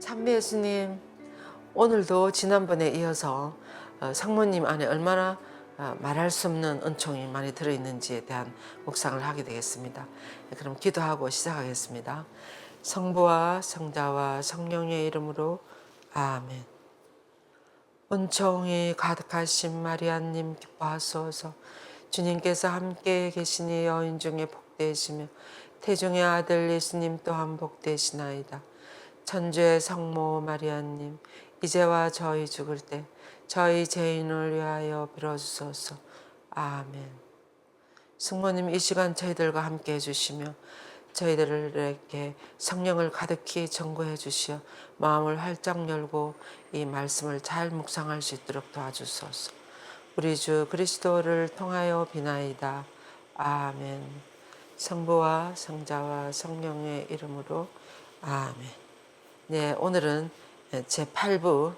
참배 예수님, 오늘도 지난번에 이어서 어, 성모님 안에 얼마나 어, 말할 수 없는 은총이 많이 들어있는지에 대한 묵상을 하게 되겠습니다. 네, 그럼 기도하고 시작하겠습니다. 성부와 성자와 성령의 이름으로 아멘. 은총이 가득하신 마리아님 기뻐하소서 주님께서 함께 계시니 여인 중에 복되시며 태중의 아들 예수님 또한 복되시나이다. 천주의 성모 마리아님 이제와 저희 죽을 때 저희 죄인을 위하여 빌어주소서. 아멘. 승모님 이 시간 저희들과 함께 해주시며 저희들에게 성령을 가득히 전구해 주시어 마음을 활짝 열고 이 말씀을 잘 묵상할 수 있도록 도와주소서. 우리 주 그리스도를 통하여 비나이다. 아멘. 성부와 성자와 성령의 이름으로 아멘. 네, 오늘은 제 8부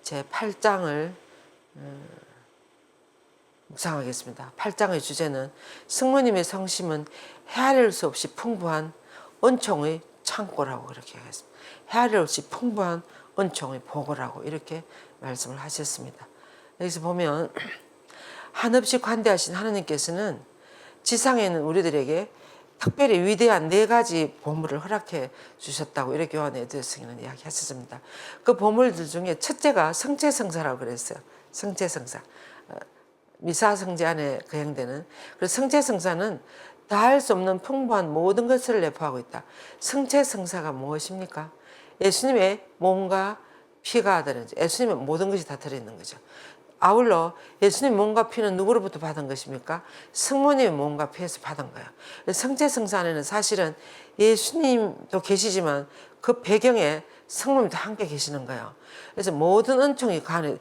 제 8장을 묵상하겠습니다. 8장의 주제는 승모님의 성심은 헤아릴 수 없이 풍부한 은총의 창고라고 그렇게 하겠습니다. 헤아릴 수 없이 풍부한 은총의 보고라고 이렇게 말씀을 하셨습니다. 여기서 보면 한없이 관대하신 하나님께서는 지상에 있는 우리들에게 특별히 위대한 네 가지 보물을 허락해 주셨다고 이렇게 요한의 에드성에는 이야기하셨습니다. 그 보물들 중에 첫째가 성체성사라고 그랬어요. 성체성사. 어, 미사성제 안에 거행되는 그래서 성체성사는 다 할 수 없는 풍부한 모든 것을 내포하고 있다. 성체성사가 무엇입니까? 예수님의 몸과 피가 들어있는 예수님의 모든 것이 다 들어있는 거죠. 아울러 예수님 몸과 피는 누구로부터 받은 것입니까? 성모님의 몸과 피에서 받은 거예요. 성체성사 안에는 사실은 예수님도 계시지만 그 배경에 성모님도 함께 계시는 거예요. 그래서 모든 은총이 가는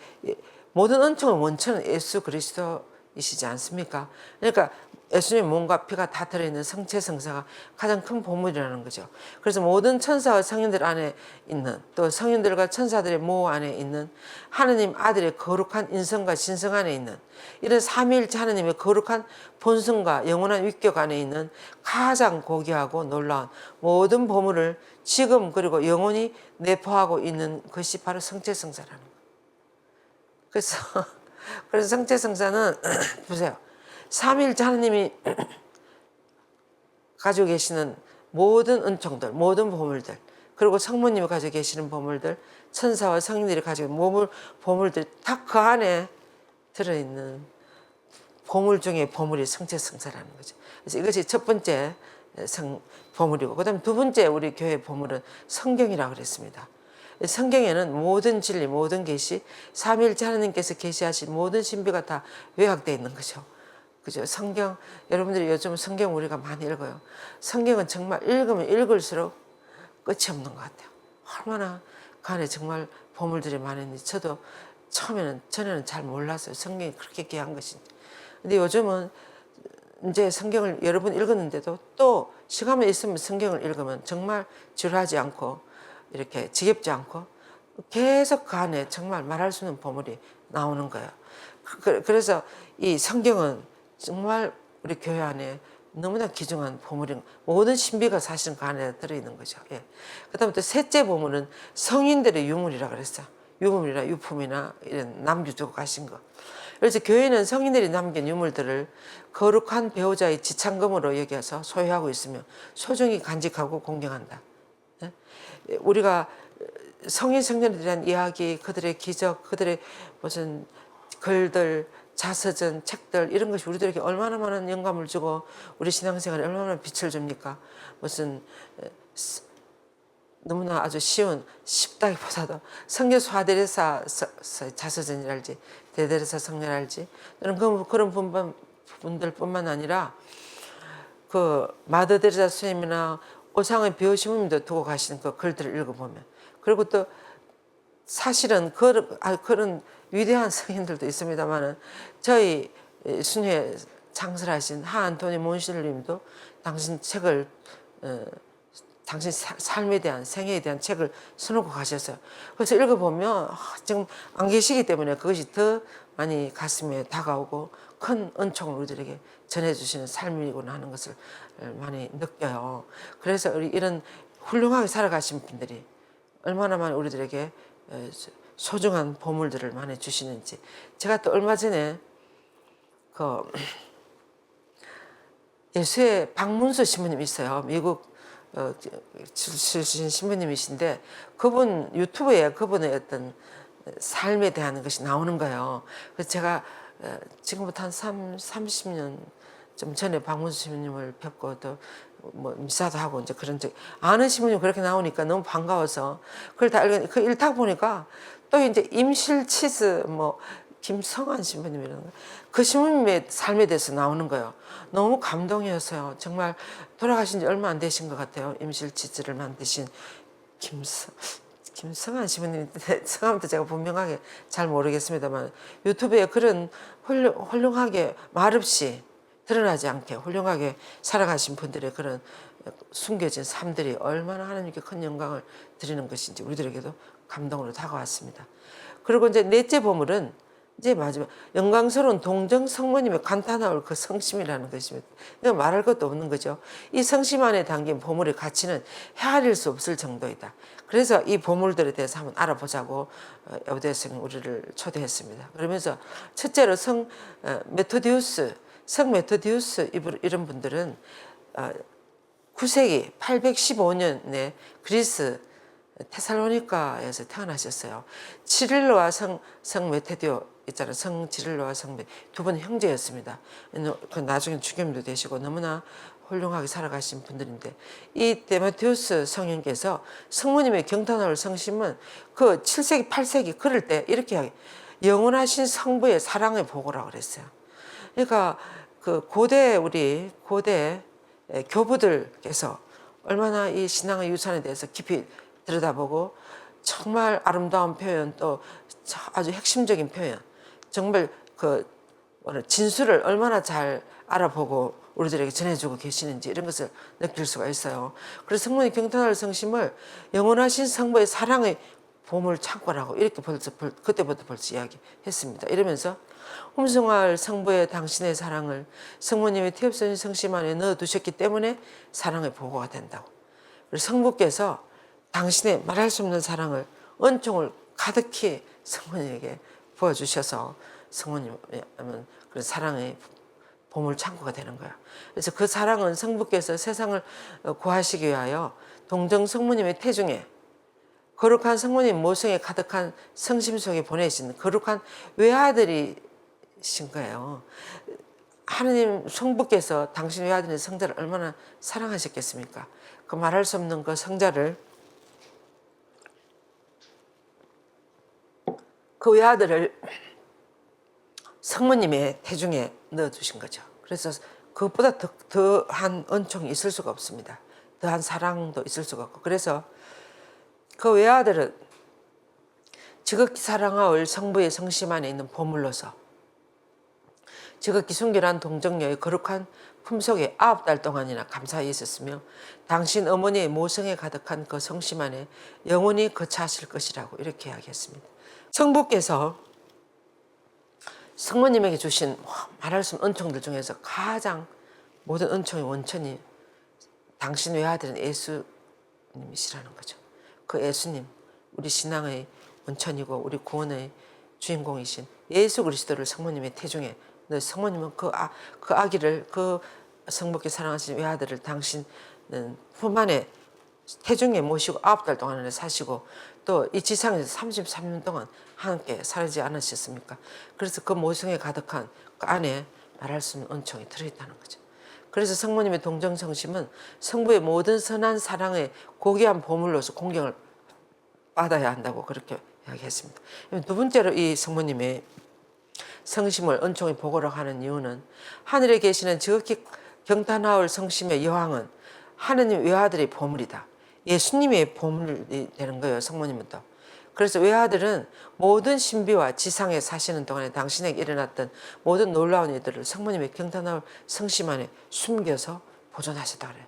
모든 은총의 원천은 예수 그리스도이시지 않습니까? 그러니까 예수님 몸과 피가 다 들어있는 성체 성사가 가장 큰 보물이라는 거죠. 그래서 모든 천사와 성인들 안에 있는 또 성인들과 천사들의 모 안에 있는 하느님 아들의 거룩한 인성과 신성 안에 있는 이런 삼위일체 하느님의 거룩한 본성과 영원한 위격 안에 있는 가장 고귀하고 놀라운 모든 보물을 지금 그리고 영원히 내포하고 있는 것이 바로 성체 성사라는 거예요. 그래서 그래서 성체 성사는 보세요. 삼일째 하나님이 가지고 계시는 모든 은총들, 모든 보물들, 그리고 성모님이 가지고 계시는 보물들, 천사와 성인들이 가지고 보물, 보물들 다그 안에 들어있는 보물 중에 보물이 성체성사라는 거죠. 그래서 이것이 첫 번째 성 보물이고, 그 다음 두 번째 우리 교회 보물은 성경이라고 그랬습니다. 성경에는 모든 진리, 모든 계시, 삼일째 하나님께서 계시하신 모든 신비가 다 요약되어 있는 거죠. 그죠? 성경 여러분들이 요즘 성경 우리가 많이 읽어요. 성경은 정말 읽으면 읽을수록 끝이 없는 것 같아요. 얼마나 그 안에 정말 보물들이 많은지 저도 처음에는 전에는 잘 몰랐어요. 성경이 그렇게 귀한 것인지. 근데 요즘은 이제 성경을 여러 번 읽었는데도 또 시간만 있으면 성경을 읽으면 정말 지루하지 않고 이렇게 지겹지 않고 계속 그 안에 정말 말할 수 있는 보물이 나오는 거예요. 그- 그래서 이 성경은 정말 우리 교회 안에 너무나 귀중한 보물인 모든 신비가 사실은 그 안에 들어있는 거죠. 예. 그 다음에 또 셋째 보물은 성인들의 유물이라 그랬어. 유물이나 유품이나 이런 남겨두고 가신 거. 그래서 교회는 성인들이 남긴 유물들을 거룩한 배우자의 지창금으로 여겨서 소유하고 있으며 소중히 간직하고 공경한다. 예? 우리가 성인 성년에 대한 이야기, 그들의 기적, 그들의 무슨 글들, 자서전, 책들 이런 것이 우리들에게 얼마나 많은 영감을 주고 우리 신앙생활에 얼마나 빛을 줍니까? 무슨 에, 스- 너무나 아주 쉬운 쉽다기보다도 성교수 하데레사 자서전이랄지 대데레사 성례랄지 그런 그- 그런 분만 분들뿐만 아니라 그 마더데레사 스님이나 오상의 배우시님도 두고 가시는 그 글들을 읽어보면 그리고 또 사실은 그런, 아, 그런 위대한 성인들도 있습니다만은 저희 순회 창설 하신 하안토니 몬실님도 당신 책을 어, 당신 사- 삶에 대한 생애에 대한 책을 써놓고 가셨어요. 그래서 읽어보면 아, 지금 안 계시기 때문에 그것이 더 많이 가슴에 다가오고 큰 은총을 우리들에게 전해주시는 삶이구나 하는 것을 많이 느껴요. 그래서 우리 이런 훌륭하게 살아가신 분들이 얼마나 많이 우리들에게 에, 소중한 보물들을 많이 주시는지 제가 또 얼마 전에 그 예수의 박문수 신부님 있어요. 미국 어, 출신 신부님이신데 그분 유튜브에 그분의 어떤 삶에 대한 것이 나오는 거예요. 그래서 제가 어, 지금부터 한 3, 30년 좀 전에 박문수 신부님을 뵙고 또 뭐 미사도 하고 이제 그런 적 아는 신부님 그렇게 나오니까 너무 반가워서 그걸 다 알고 그 일탁 보니까 또 이제 임실 치즈 뭐 김성환 신부님 이런 거. 그 신부님의 삶에 대해서 나오는 거예요. 너무 감동이었어요. 정말 돌아가신 지 얼마 안 되신 것 같아요. 임실 치즈를 만드신 김성 김성환 신부님인데 성함도 제가 분명하게 잘 모르겠습니다만 유튜브에 그런 훌륭, 훌륭하게 말없이 드러나지 않게 훌륭하게 살아가신 분들의 그런 숨겨진 삶들이 얼마나 하나님께 큰 영광을 드리는 것인지 우리들에게도 감동으로 다가왔습니다. 그리고 이제 넷째 보물은 이제 마지막 영광스러운 동정 성모님의 간단하올 그 성심이라는 것입니다. 이거 말할 것도 없는 거죠. 이 성심 안에 담긴 보물의 가치는 헤아릴 수 없을 정도이다. 그래서 이 보물들에 대해서 한번 알아보자고 어, 여대생 우리를 초대했습니다. 그러면서 첫째로 성 어, 메토디우스, 성 메토디우스 이런 분들은 어, 9세기 815년에 그리스 테살로니카에서 태어나셨어요. 치릴로와 성, 성 메테디오 있잖아요. 성 치릴로와 성메 두분 형제였습니다. 그 나중에 주겸도 되시고 너무나 훌륭하게 살아가신 분들인데 이 데메티우스 성인께서 성모님의 경탄을 성심은 그 7세기 8세기 그럴 때 이렇게 영원하신 성부의 사랑의 보고라고 그랬어요. 그러니까 그 고대 우리 고대 에, 교부들께서 얼마나 이 신앙의 유산에 대해서 깊이 들여다보고 정말 아름다운 표현 또 아주 핵심적인 표현 정말 그 진수를 얼마나 잘 알아보고 우리들에게 전해주고 계시는지 이런 것을 느낄 수가 있어요. 그래서 성모의 경탄할 성심을 영원하신 성부의 사랑의 보물 창고라고 이렇게 벌써 벌- 그때부터 벌써 이야기했습니다. 이러면서 홈성할 성부의 당신의 사랑을 성모님의 태엽선인 성심 안에 넣어두셨기 때문에 사랑의 보고가 된다고. 그리고 성부께서 당신의 말할 수 없는 사랑을 은총을 가득히 성모님에게 부어주셔서 성모님은 그런 사랑의 보물 창고가 되는 거야. 그래서 그 사랑은 성부께서 세상을 어, 구하시기 위하여 동정 성모님의 태중에 거룩한 성모님 모성에 가득한 성심 속에 보내신 거룩한 외아들이신 거예요. 하나님 성부께서 당신 외아들인 성자를 얼마나 사랑하셨겠습니까? 그 말할 수 없는 그 성자를 그 외아들을 성모님의 태중에 넣어주신 거죠. 그래서 그것보다 더, 더한 은총이 있을 수가 없습니다. 더한 사랑도 있을 수가 없고. 그래서 그 외아들은 지극히 사랑하올 성부의 성심 안에 있는 보물로서 지극히 순결한 동정녀의 거룩한 품속에 아홉 달 동안이나 감사히 있었으며 당신 어머니의 모성에 가득한 그 성심 안에 영원히 거처하실 것이라고 이렇게 이야기했습니다. 성부께서 성모님에게 주신 와, 말할 수 없는 은총들 중에서 가장 모든 은총의 원천이 당신 외아들은 예수님이시라는 거죠. 그 예수님, 우리 신앙의 원천이고 우리 구원의 주인공이신 예수 그리스도를 성모님의 태중에 너 성모님은 그, 아, 그 아기를 그 성부께 사랑하신 외아들을 당신은 품 안에 태중에 모시고 아홉 달 동안을 사시고 또 이 지상에서 33년 동안 함께 살지 않으셨습니까? 그래서 그 모성에 가득한 그 안에 말할 수 없는 은총이 들어있다는 거죠. 그래서 성모님의 동정성심은 성부의 모든 선한 사랑의 고귀한 보물로서 공경을 받아야 한다고 그렇게 이야기했습니다. 두 번째로 이 성모님의 성심을 은총의 보고로 하는 이유는 하늘에 계시는 지극히 경탄하올 성심의 여왕은 하느님 외아들의 보물이다. 예수님의 보물이 되는 거예요. 성모님은 또. 그래서 외아들은 모든 신비와 지상에 사시는 동안에 당신에게 일어났던 모든 놀라운 일들을 성모님의 경탄하올 성심 안에 숨겨서 보존하셨다 그래요.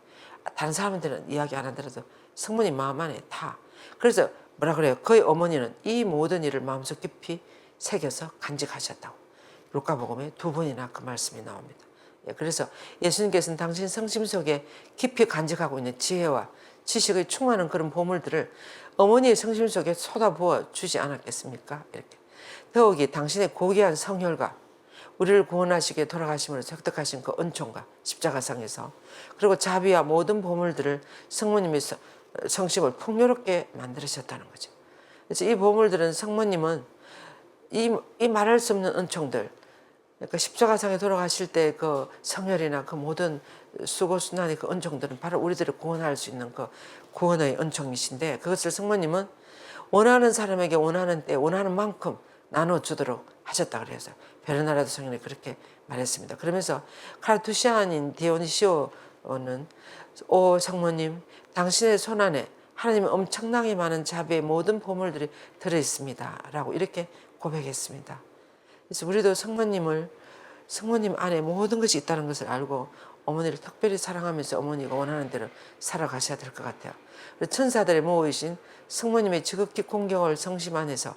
다른 사람들은 이야기 안 하더라도 성모님 마음 안에 다. 그래서 뭐라 그래요? 그의 어머니는 이 모든 일을 마음속 깊이 새겨서 간직하셨다고. 루카복음에 두 번이나 그 말씀이 나옵니다. 예, 그래서 예수님께서는 당신 성심 속에 깊이 간직하고 있는 지혜와 지식의 충만한 그런 보물들을 어머니의 성심 속에 쏟아부어 주지 않았겠습니까? 이렇게 더욱이 당신의 고귀한 성혈과 우리를 구원하시게 돌아가심으로 획득하신 그 은총과 십자가상에서 그리고 자비와 모든 보물들을 성모님의 서- 성심을 풍요롭게 만들으셨다는 거죠. 그래서 이 보물들은 성모님은 이, 이 말할 수 없는 은총들 그러니까 십자가상에 돌아가실 때 그 성혈이나 그 모든 수고 순환의 그 은총들은 바로 우리들을 구원할 수 있는 그 구원의 은총이신데 그것을 성모님은 원하는 사람에게 원하는 때 원하는 만큼 나눠 주도록 하셨다 그래서 베르나라도 성인이 그렇게 말했습니다. 그러면서 카르투시안인 디오니시오는 오 성모님 당신의 손 안에 하나님의 엄청나게 많은 자비의 모든 보물들이 들어 있습니다 라고 이렇게 고백했습니다. 그래서 우리도 성모님을 성모님 안에 모든 것이 있다는 것을 알고 어머니를 특별히 사랑하면서 어머니가 원하는 대로 살아가셔야 될 것 같아요. 천사들의 모이신 성모님의 지극히 공경을 성심 안에서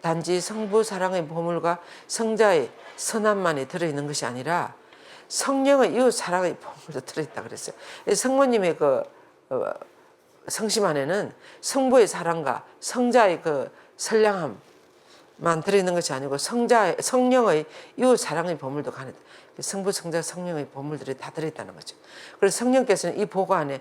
단지 성부 사랑의 보물과 성자의 선함만이 들어있는 것이 아니라 성령의 이웃 사랑의 보물도 들어있다 그랬어요. 성모님의 그 어, 성심 안에는 성부의 사랑과 성자의 그 선량함 만 들어있는 것이 아니고 성자 성령의 이웃 사랑의 보물도 가는 성부 성자 성령의 보물들이 다 들어있다는 거죠. 그래서 성령께서는 이 보고 안에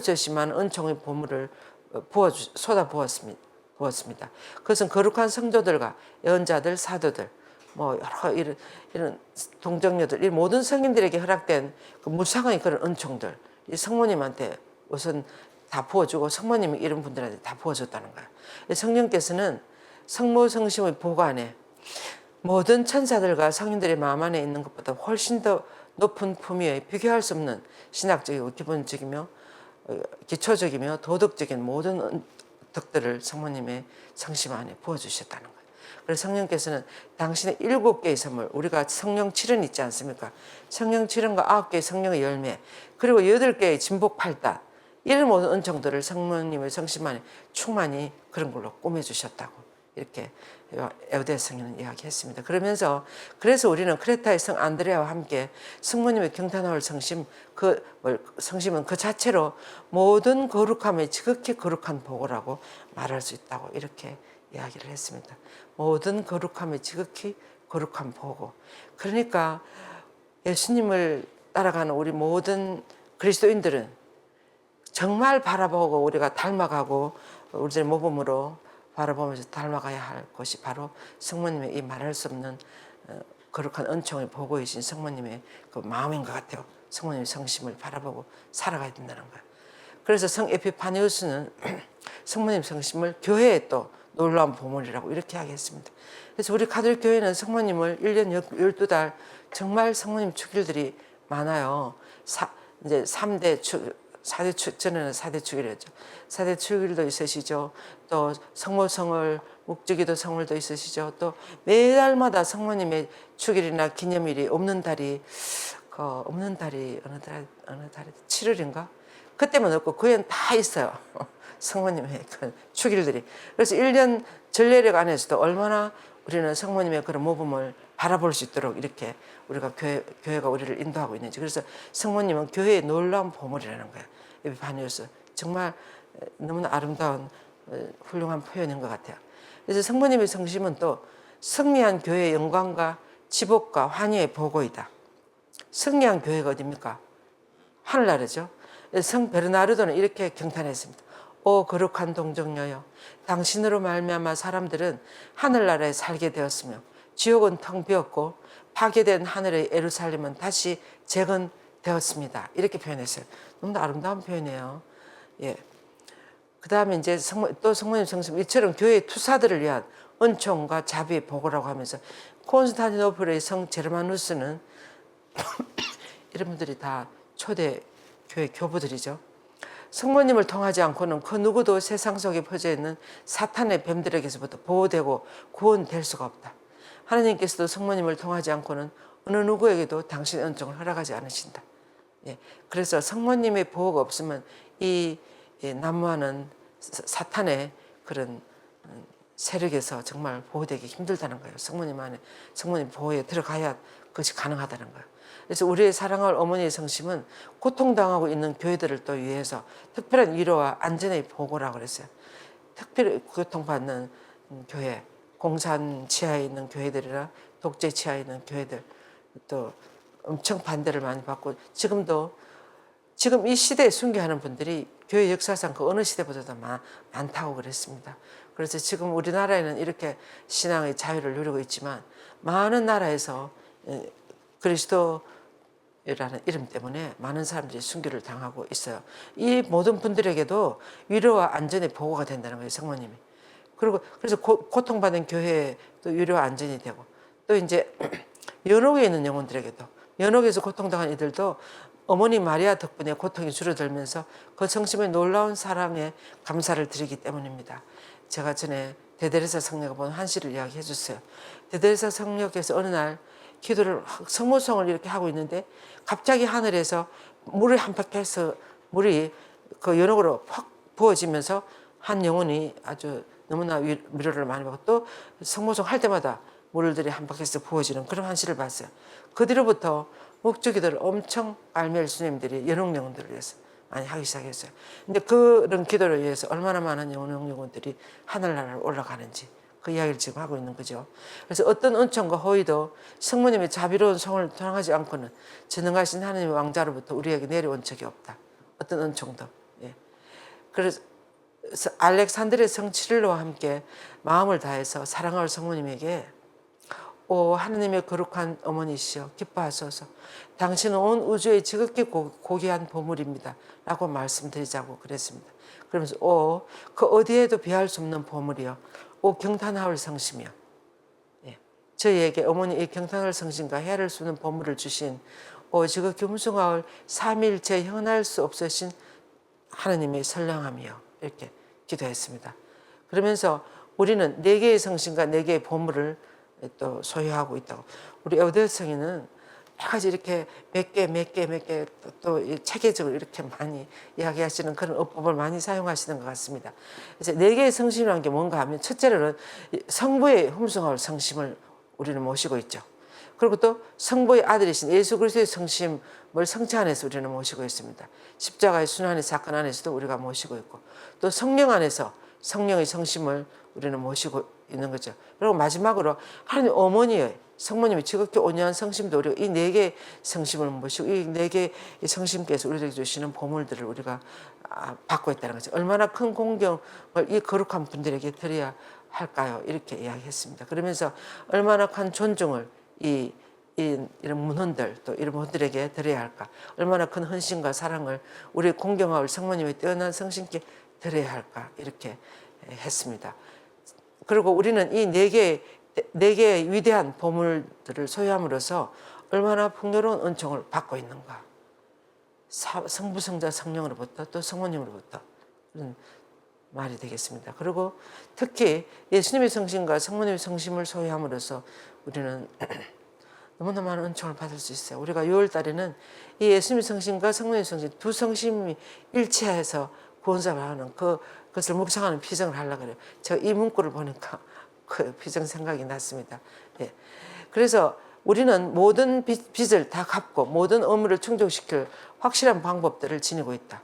수 없이만 은총의 보물을 어, 부어 쏟아 부었습니다. 부었습니다. 그것은 거룩한 성도들과 예언자들, 사도들, 뭐 여러 이런 이런 동정녀들, 이 모든 성인들에게 허락된 그 무상의 그런 은총들, 이 성모님한테 우선 다 부어주고 성모님이 이런 분들한테 다 부어줬다는 거예요. 성령께서는 성모 성심의 보관에 모든 천사들과 성인들의 마음 안에 있는 것보다 훨씬 더 높은 품위의 비교할 수 없는 신학적이고 기본적이며 어, 기초적이며 도덕적인 모든 은- 덕들을 성모님의 성심 안에 부어주셨다는 거예요. 그래서 성령께서는 당신의 일곱 개의 선물, 우리가 성령 칠은 있지 않습니까? 성령 칠은과 아홉 개의 성령의 열매, 그리고 여덟 개의 진복 팔단, 이런 모든 은총들을 성모님의 성심 안에 충만히 그런 걸로 꾸며주셨다고 이렇게 에우대 성인은 이야기했습니다. 그러면서 그래서 우리는 크레타의 성 안드레아와 함께 성모님의 경탄홀 성심 그 뭘, 성심은 그 자체로 모든 거룩함의 지극히 거룩한 보고라고 말할 수 있다고 이렇게 이야기를 했습니다. 모든 거룩함의 지극히 거룩한 보고. 그러니까 예수님을 따라가는 우리 모든 그리스도인들은 정말 바라보고 우리가 닮아가고 우리들의 모범으로 바라보면서 닮아가야 할 것이 바로 성모님의 이 말할 수 없는 어, 거룩한 은총을 보고 계신 성모님의 그 마음인 것 같아요. 성모님의 성심을 바라보고 살아가야 된다는 거예요. 그래서 성 에피파니우스는 성모님 성심을 교회의 또 놀라운 보물이라고 이렇게 하겠습니다. 그래서 우리 가톨릭 교회는 성모님을 1년 12달 정말 성모님 축일들이 많아요. 사, 이제 3대 축, 4대 축, 전에는 4대 축일이었죠. 4대 축일도 있으시죠. 또 성모성을, 묵주기도 성물도 있으시죠. 또 매달마다 성모님의 축일이나 기념일이 없는 달이, 그 없는 달이 어느 달, 어느 달이 7월인가? 그때만 없고 그 해는 다 있어요. 성모님의 그 축일들이. 그래서 1년 전례력 안에서도 얼마나 우리는 성모님의 그런 모범을 바라볼 수 있도록 이렇게 우리가 교회, 교회가 우리를 인도하고 있는지. 그래서 성모님은 교회의 놀라운 보물이라는 거예요. 에피파니우스. 정말 너무나 아름다운 어, 훌륭한 표현인 것 같아요. 그래서 성모님의 성심은 또 승리한 교회의 영광과 지복과 환희의 보고이다. 승리한 교회가 어딥니까? 하늘나라죠. 성 베르나르도는 이렇게 경탄했습니다. 오 거룩한 동정녀여 당신으로 말미암아 사람들은 하늘나라에 살게 되었으며 지옥은 텅 비었고 파괴된 하늘의 예루살렘은 다시 재건되었습니다. 이렇게 표현했어요. 너무 아름다운 표현이에요. 예. 그 다음에 이제 성모, 또 성모님 성심 이처럼 교회의 투사들을 위한 은총과 자비의 보고라고 하면서 콘스탄티노플의 성 제르마누스는 이런 분들이 다 초대 교회 교부들이죠. 성모님을 통하지 않고는 그 누구도 세상 속에 퍼져 있는 사탄의 뱀들에게서부터 보호되고 구원될 수가 없다. 하나님께서도 성모님을 통하지 않고는 어느 누구에게도 당신의 은총을 허락하지 않으신다. 예, 그래서 성모님의 보호가 없으면 이 예, 난무하는 사- 사탄의 그런 음, 세력에서 정말 보호되기 힘들다는 거예요. 성모님 안에 성모님 보호에 들어가야 그것이 가능하다는 거예요. 그래서 우리의 사랑할 어머니의 성심은 고통당하고 있는 교회들을 또 위해서 특별한 위로와 안전의 보고라고 그랬어요. 특별히 고통받는 교회, 공산 치하에 있는 교회들이나 독재 치하에 있는 교회들 또 엄청 반대를 많이 받고 지금도 지금 이 시대에 순교하는 분들이 교회 역사상 그 어느 시대보다도 많, 많다고 그랬습니다. 그래서 지금 우리나라에는 이렇게 신앙의 자유를 누리고 있지만 많은 나라에서 에, 그리스도라는 이름 때문에 많은 사람들이 순교를 당하고 있어요. 이 모든 분들에게도 위로와 안전의 보고가 된다는 거예요, 성모님이. 그리고 그래서 고, 고통받는 교회에 또 위로와 안전이 되고 또 이제 연옥에 있는 영혼들에게도 연옥에서 고통당한 이들도 어머니 마리아 덕분에 고통이 줄어들면서 그 성심의 놀라운 사랑에 감사를 드리기 때문입니다. 제가 전에 대데레사 성녀가 본 한시를 이야기해 줬어요. 대데레사 성녀께서 어느 날 기도를 성모성을 이렇게 하고 있는데 갑자기 하늘에서 물을 한박해서 물이 그 연옥으로 확 부어지면서 한 영혼이 아주 너무나 위- 위로를 많이 받고 또 성모성 할 때마다 물들이 한박해서 부어지는 그런 한시를 봤어요. 그 뒤로부터 목주기도를 엄청 알멜 스님들이 연옥 영혼들을 위해서 많이 하기 시작했어요. 근데 그런 기도를 위해서 얼마나 많은 연옥 영혼들이 하늘나라를 올라가는지 그 이야기를 지금 하고 있는 거죠. 그래서 어떤 은총과 호의도 성모님의 자비로운 성을 통하지 않고는 전능하신 하나님의 왕자로부터 우리에게 내려온 적이 없다. 어떤 은총도. 예. 그래서 알렉산드르의 성 치릴로와 함께 마음을 다해서 사랑할 성모님에게 오 하느님의 거룩한 어머니시여 기뻐하소서. 당신은 온 우주의 지극히 고, 고귀한 보물입니다. 라고 말씀드리자고 그랬습니다. 그러면서 오 그 어디에도 비할 수 없는 보물이여. 오 경탄하올 성심이여. 예. 저희에게 어머니의 경탄할 성심과 해를 수는 보물을 주신 오 지극히 흠숭하올 삼일체 형할 수 없으신 하느님의 선량함이여 이렇게 기도했습니다. 그러면서 우리는 네 개의 성신과 네 개의 보물을 또 소유하고 있다고. 우리 에우데성에는 여러 가지 이렇게 몇 개, 몇 개, 몇 개 또 체계적으로 이렇게 많이 이야기하시는 그런 어법을 많이 사용하시는 것 같습니다. 그래서 네 개의 성심이라는 게 뭔가 하면 첫째로는 이 성부의 흠숭할 성심을 우리는 모시고 있죠. 그리고 또 성부의 아들이신 예수 그리스도의 성심을 성체 안에서 우리는 모시고 있습니다. 십자가의 순환의 사건 안에서도 우리가 모시고 있고 또 성령 안에서 성령의 성심을 우리는 모시고 있는 거죠. 그리고 마지막으로 하나님 어머니의 성모님의 지극히 온유한 성심도 우리가 이 네 개의 성심을 모시고 이 네 개의 성심께서 우리에게 주시는 보물들을 우리가 아, 받고 있다는 거죠. 얼마나 큰 공경을 이 거룩한 분들에게 드려야 할까요? 이렇게 이야기했습니다. 그러면서 얼마나 큰 존중을 이, 이 이런 문헌들 또 이런 분들에게 드려야 할까? 얼마나 큰 헌신과 사랑을 우리 공경하올 성모님의 뛰어난 성신께 드려야 할까? 이렇게 했습니다. 그리고 우리는 이 네 개, 네 개의 위대한 보물들을 소유함으로써 얼마나 풍요로운 은총을 받고 있는가. 사- 성부, 성자, 성령으로부터 또 성모님으로부터 그런 말이 되겠습니다. 그리고 특히 예수님의 성심과 성모님의 성심을 소유함으로써 우리는 너무나 많은 은총을 받을 수 있어요. 우리가 6월 달에는 이 예수님의 성심과 성모님의 성심 두 성심이 일치해서 구원사를 하는 그 그것을 묵상하는 피정을 하려고 그래요. 제가 이 문구를 보니까 그 피정 생각이 났습니다. 예. 그래서 우리는 모든 빚, 빚을 다 갚고 모든 의무를 충족시킬 확실한 방법들을 지니고 있다.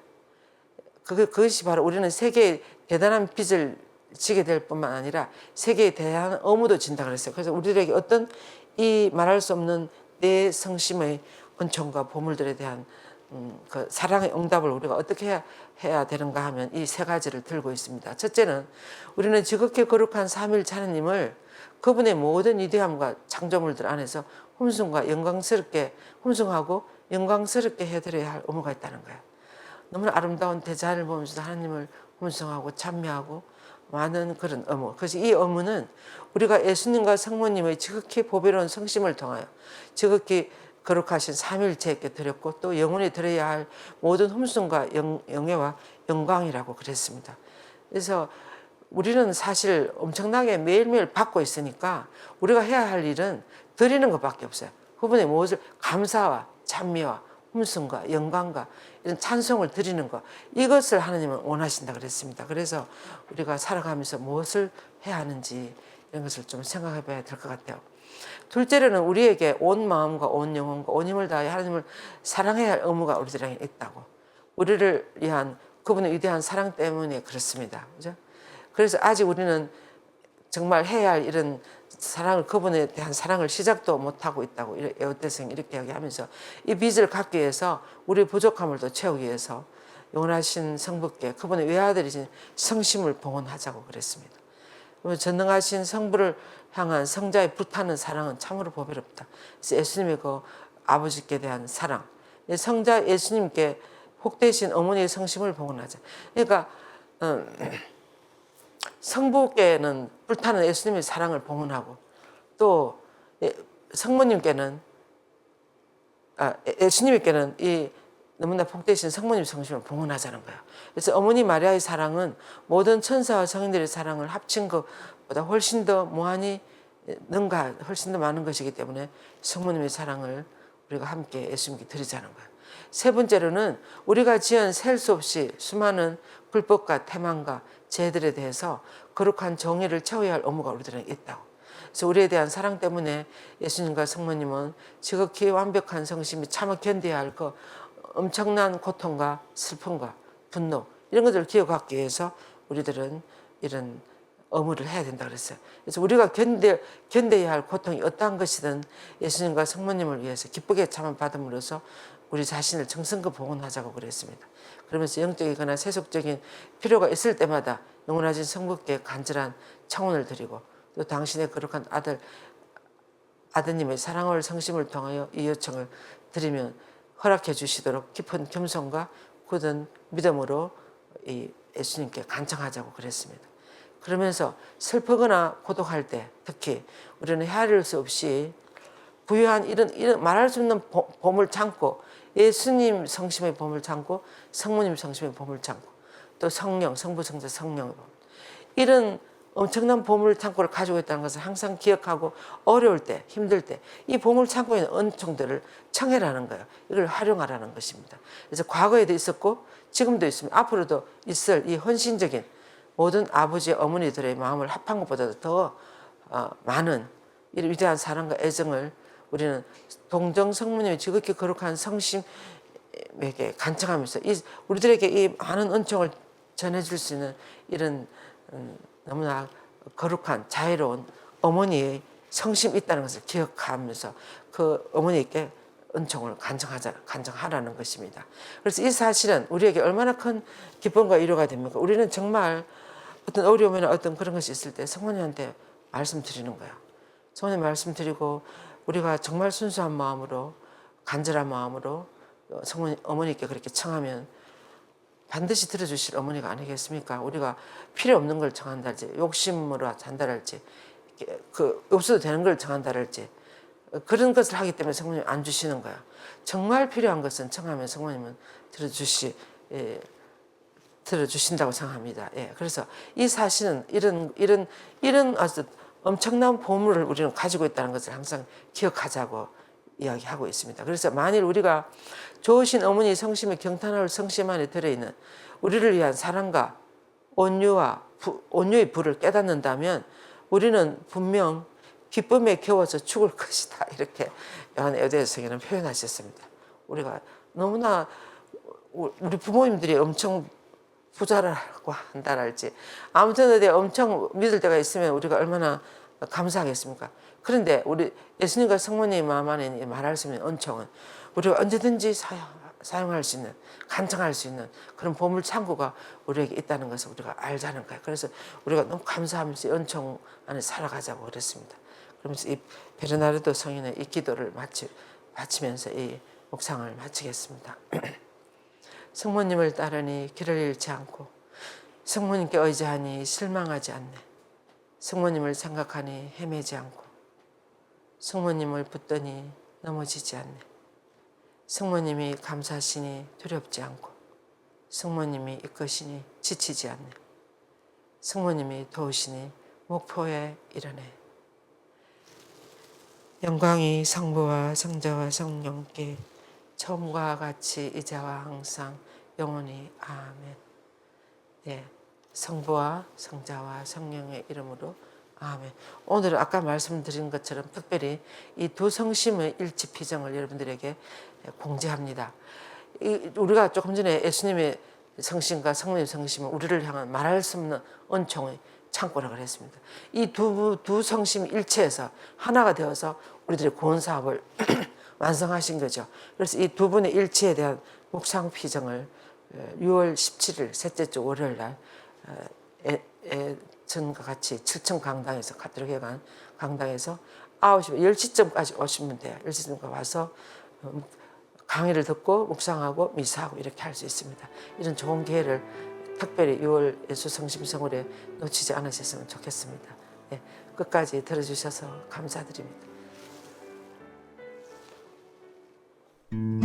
그, 그것이 바로 우리는 세계의 대단한 빚을 지게 될 뿐만 아니라 세계에 대한 의무도 진다 그랬어요. 그래서 우리들에게 어떤 이 말할 수 없는 내 성심의 은총과 보물들에 대한 음, 그 사랑의 응답을 우리가 어떻게 해야, 해야 되는가 하면 이 세 가지를 들고 있습니다. 첫째는 우리는 지극히 거룩한 삼일 하나님을 그분의 모든 위대함과 창조물들 안에서 흠숭과 영광스럽게 흠숭하고 영광스럽게 해드려야 할 의무가 있다는 거예요. 너무나 아름다운 대자를 보면서 하나님을 hun성하고 찬미하고 많은 그런 의무. 그래서 이 의무는 우리가 예수님과 성모님의 지극히 보배로운 성심을 통하여 지극히 거룩하신 삼일체에게 드렸고 또 영혼이 드려야 할 모든 흠숭과 영, 영예와 영광이라고 그랬습니다. 그래서 우리는 사실 엄청나게 매일매일 받고 있으니까 우리가 해야 할 일은 드리는 것밖에 없어요. 그분의 무엇을 감사와 찬미와 hum승과 영광과 이런 찬송을 드리는 것 이것을 하나님은 원하신다 그랬습니다. 그래서 우리가 살아가면서 무엇을 해야 하는지 이런 것을 좀 생각해 봐야 될 것 같아요. 둘째로는 우리에게 온 마음과 온 영혼과 온 힘을 다해 하나님을 사랑해야 할 의무가 우리들에게 있다고. 우리를 위한 그분의 위대한 사랑 때문에 그렇습니다. 그죠? 그래서 아직 우리는 정말 해야 할 이런 사랑을 그분에 대한 사랑을 시작도 못 하고 있다고 에어대생 이렇게 이야기하면서 이 빚을 갚기 위해서 우리 부족함을 또 채우기 위해서 영원하신 성부께 그분의 외아들이신 성심을 봉헌하자고 그랬습니다. 전능하신 성부를 향한 성자의 불타는 사랑은 참으로 보배롭다. 그래서 예수님의 그 아버지께 대한 사랑, 성자 예수님께 복되신 어머니의 성심을 봉헌하자. 그러니까 음, 성부께는 불타는 예수님의 사랑을 봉헌하고 또 예, 성모님께는 아, 예- 예수님께는 이 너무나 복되신 성모님 성심을 봉헌하자는 거예요. 그래서 어머니 마리아의 사랑은 모든 천사와 성인들의 사랑을 합친 것보다 훨씬 더 무한히 능가 훨씬 더 많은 것이기 때문에 성모님의 사랑을 우리가 함께 예수님께 드리자는 거예요. 세 번째로는 우리가 지은 셀 수 없이 수많은 불법과 태만과 죄들에 대해서 거룩한 정의를 채워야 할 의무가 우리들에게 있다고. 그래서 우리에 대한 사랑 때문에 예수님과 성모님은 지극히 완벽한 성심이 참아 견뎌야 할 그 엄청난 고통과 슬픔과 분노 이런 것들을 기억하기 위해서 우리들은 이런 의무를 해야 된다 그랬어요. 그래서 우리가 견뎌, 견뎌야 할 고통이 어떠한 것이든 예수님과 성모님을 위해서 기쁘게 참아 받음으로써 우리 자신을 정성껏 봉헌하자고 그랬습니다. 그러면서 영적이거나 세속적인 필요가 있을 때마다 영원하신 성부께 간절한 청원을 드리고 또 당신의 거룩한 아들 아드님의 사랑을 성심을 통하여 이 요청을 드리면 허락해 주시도록 깊은 겸손과 굳은 믿음으로 이 예수님께 간청하자고 그랬습니다. 그러면서 슬프거나 고독할 때 특히 우리는 헤아릴 수 없이 부유한 이런 이런 말할 수 없는 보- 봄을 참고 예수님 성심의 봄을 참고 성모님 성심의 봄을 참고 또 성령 성부 성자 성령의 봄 이런 엄청난 보물 창고를 가지고 있다는 것을 항상 기억하고 어려울 때 힘들 때 이 보물 창고에 있는 은총들을 청해라는 거예요. 이걸 활용하라는 것입니다. 그래서 과거에도 있었고 지금도 있으면 앞으로도 있을 이 헌신적인 모든 아버지 어머니들의 마음을 합한 것보다도 더 어, 많은 이 위대한 사랑과 애정을 우리는 동정 성모님의 지극히 거룩한 성심에게 간청하면서 이 우리들에게 이 많은 은총을 전해줄 수 있는 이런 음, 너무나 거룩한 자애로운 어머니의 성심이 있다는 것을 기억하면서 그 어머니께 은총을 간청하자, 간청하라는 것입니다. 그래서 이 사실은 우리에게 얼마나 큰 기쁨과 위로가 됩니까? 우리는 정말 어떤 어려움이나 어떤 그런 것이 있을 때 성모님한테 말씀드리는 거예요. 성모님 말씀드리고 우리가 정말 순수한 마음으로 간절한 마음으로 성모님 어머니께 그렇게 청하면 반드시 들어주실 어머니가 아니겠습니까? 우리가 필요 없는 걸 청한다할지 욕심으로 전달할지 그 없어도 되는 걸 청한다할지 그런 것을 하기 때문에 성모님 안 주시는 거야. 정말 필요한 것은 청하면 성모님은 들어주시 예, 들어주신다고 생각합니다. 예, 그래서 이 사실은 이런 이런 이런 아주 엄청난 보물을 우리는 가지고 있다는 것을 항상 기억하자고 이야기하고 있습니다. 그래서 만일 우리가 좋으신 어머니 성심의 경탄할 성심 안에 들어있는 우리를 위한 사랑과 온유와 부, 온유의 불을 깨닫는다면 우리는 분명 기쁨에 겨워서 죽을 것이다 이렇게 요한 에데서에는 표현하셨습니다. 우리가 너무나 우리 부모님들이 엄청 부자라고 한다랄지 아무튼 어디 엄청 믿을 때가 있으면 우리가 얼마나 감사하겠습니까? 그런데 우리 예수님과 성모님 마음 안에 말할 수 있는 은총은 우리가 언제든지 사용, 사용할 수 있는 간청할 수 있는 그런 보물 창고가 우리에게 있다는 것을 우리가 알자는 거예요. 그래서 우리가 너무 감사하면서 이 은총 안에 살아가자고 그랬습니다. 그러면서 이 베르나르도 성인의 이 기도를 마치, 마치면서 이 묵상을 마치겠습니다. 성모님을 따르니 길을 잃지 않고 성모님께 의지하니 실망하지 않네. 성모님을 생각하니 헤매지 않고 성모님을 붙더니 넘어지지 않네. 성모님이 감사하시니 두렵지 않고 성모님이 이끄시니 지치지 않네. 성모님이 도우시니 목표에 이르네. 영광이 성부와 성자와 성령께 처음과 같이 이제와 항상 영원히 아멘. 예, 성부와 성자와 성령의 이름으로 아멘. 오늘은 아까 말씀드린 것처럼 특별히 이 두 성심의 일치 피정을 여러분들에게 공지합니다. 이 우리가 조금 전에 예수님의 성심과 성령의 성심은 우리를 향한 말할 수 없는 은총의 창고라고 했습니다. 이 두 두 성심 일체에서 하나가 되어서 우리들의 구원 사업을 완성하신 거죠. 그래서 이 두 분의 일치에 대한 묵상 피정을 6월 17일 셋째 주 월요일 날 어, 전과 같이 7층 강당에서 가톨릭 회관 강당에서 9시 10시쯤까지 오시면 돼요. 10시쯤까지 와서 음, 강의를 듣고 묵상하고 미사하고 이렇게 할 수 있습니다. 이런 좋은 기회를 특별히 6월 예수 성심 성월에 놓치지 않으셨으면 좋겠습니다. 예, 끝까지 들어주셔서 감사드립니다. Mm.